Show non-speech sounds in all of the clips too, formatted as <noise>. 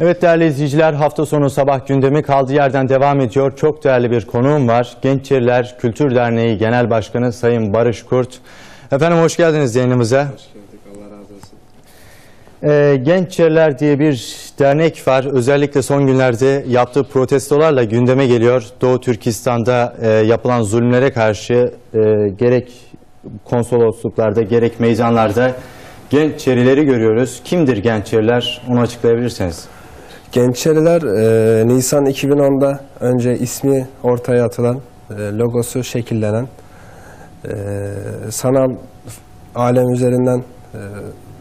Evet değerli izleyiciler hafta sonu sabah gündemi kaldığı yerden devam ediyor. Çok değerli bir konuğum var. Genççiler Kültür Derneği Genel Başkanı Sayın Barış Kurt. Efendim hoş geldiniz yayınımıza. Hoş gördük. Allah razı olsun. Ee, Genççiler diye bir dernek var. Özellikle son günlerde yaptığı protestolarla gündeme geliyor. Doğu Türkistan'da e, yapılan zulümlere karşı e, gerek konsolosluklarda gerek meydanlarda Genççerileri görüyoruz. Kimdir Genççeriler? Onu açıklayabilirsiniz. Gençeriler e, Nisan 2010'da önce ismi ortaya atılan, e, logosu şekillenen, e, sanal alem üzerinden e,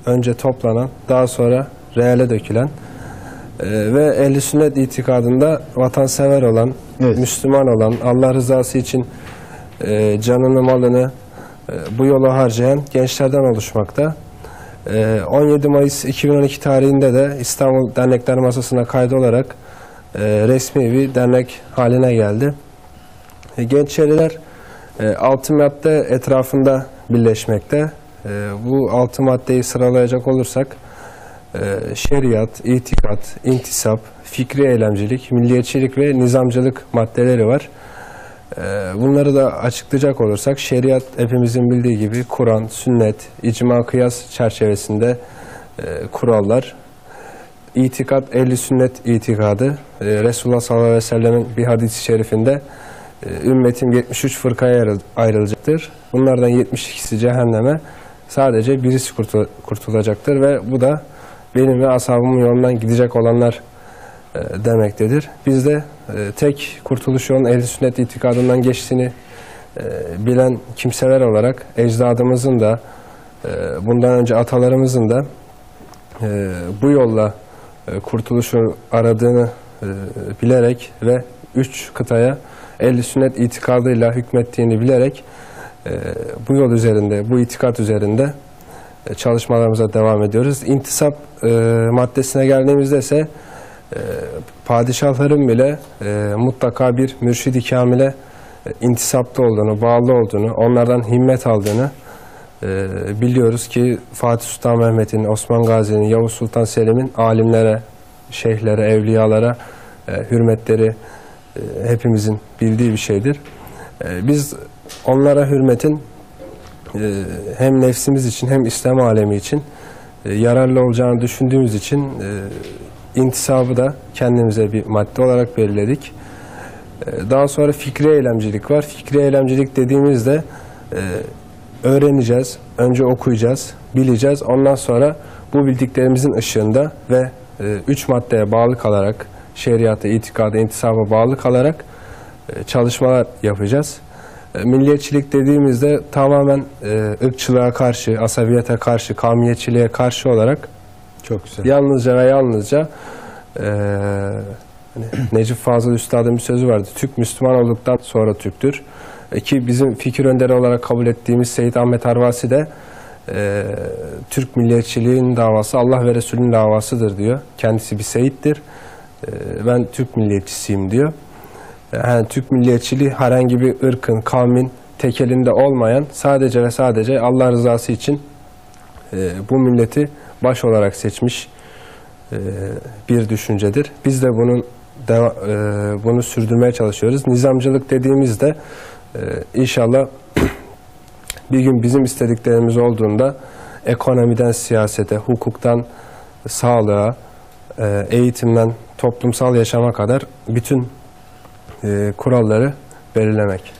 önce toplanan, daha sonra reale dökülen e, ve ehl sünnet itikadında vatansever olan, Evet. Müslüman olan, Allah rızası için e, canını malını e, bu yola harcayan gençlerden oluşmakta. E, 17 Mayıs 2012 tarihinde de İstanbul Dernekler Masası'na kaydolarak e, resmi bir dernek haline geldi. E, Genççeriler e, altı madde etrafında birleşmekte. Bu altı maddeyi sıralayacak olursak şeriat, itikat, intisap, fikri eylemcilik, milliyetçilik ve nizamcılık maddeleri var. E, Bunları da açıklayacak olursak şeriat hepimizin bildiği gibi Kur'an, sünnet, icma, kıyas çerçevesinde e, kurallar. İtikat, ehli sünnet itikadı. E, Resulullah sallallahu aleyhi ve sellemin bir hadis-i şerifinde e, ümmetim 73 fırkaya ayrıl- ayrılacaktır. Bunlardan 72'si cehenneme sadece birisi kurtul- kurtulacaktır ve bu da benim ve ashabımın yolundan gidecek olanlar demektedir. Biz de e, tek kurtuluş yolun ehl sünnet itikadından geçtiğini e, bilen kimseler olarak ecdadımızın da e, bundan önce atalarımızın da e, bu yolla e, kurtuluşu aradığını e, bilerek ve üç kıtaya ehl sünnet itikadıyla hükmettiğini bilerek e, bu yol üzerinde, bu itikat üzerinde e, çalışmalarımıza devam ediyoruz. İntisap e, maddesine geldiğimizde ise e, padişahların bile e, mutlaka bir mürşid-i kamile e, intisapta olduğunu, bağlı olduğunu, onlardan himmet aldığını e, biliyoruz ki Fatih Sultan Mehmet'in, Osman Gazi'nin, Yavuz Sultan Selim'in alimlere, şeyhlere, evliyalara e, hürmetleri e, hepimizin bildiği bir şeydir. E, biz onlara hürmetin e, hem nefsimiz için hem İslam alemi için e, yararlı olacağını düşündüğümüz için e, intisabı da kendimize bir madde olarak belirledik. E, Daha sonra fikri eylemcilik var. Fikri eylemcilik dediğimizde e, öğreneceğiz, önce okuyacağız, bileceğiz. Ondan sonra bu bildiklerimizin ışığında ve e, üç maddeye bağlı kalarak, şeriata, itikada, intisaba bağlı kalarak e, çalışmalar yapacağız. Milliyetçilik dediğimizde tamamen ırkçılığa karşı, asabiyete karşı, kavmiyetçiliğe karşı olarak Çok güzel. yalnızca ve yalnızca eee, hani Necip Fazıl Üstad'ın bir sözü vardı. Türk Müslüman olduktan sonra Türktür. E, ki bizim fikir önderi olarak kabul ettiğimiz Seyit Ahmet Arvasi de eee, Türk milliyetçiliğinin davası Allah ve Resulünün davasıdır diyor. Kendisi bir seyittir. Eee, ben Türk milliyetçisiyim diyor. Yani Türk milliyetçiliği herhangi bir ırkın, kavmin tekelinde olmayan sadece ve sadece Allah rızası için e, bu milleti baş olarak seçmiş e, bir düşüncedir. Biz de bunun e, bunu sürdürmeye çalışıyoruz. Nizamcılık dediğimizde e, inşallah <clears throat> bir gün bizim istediklerimiz olduğunda ekonomiden siyasete, hukuktan sağlığa, eğitimden toplumsal yaşama kadar bütün kuralları belirlemek.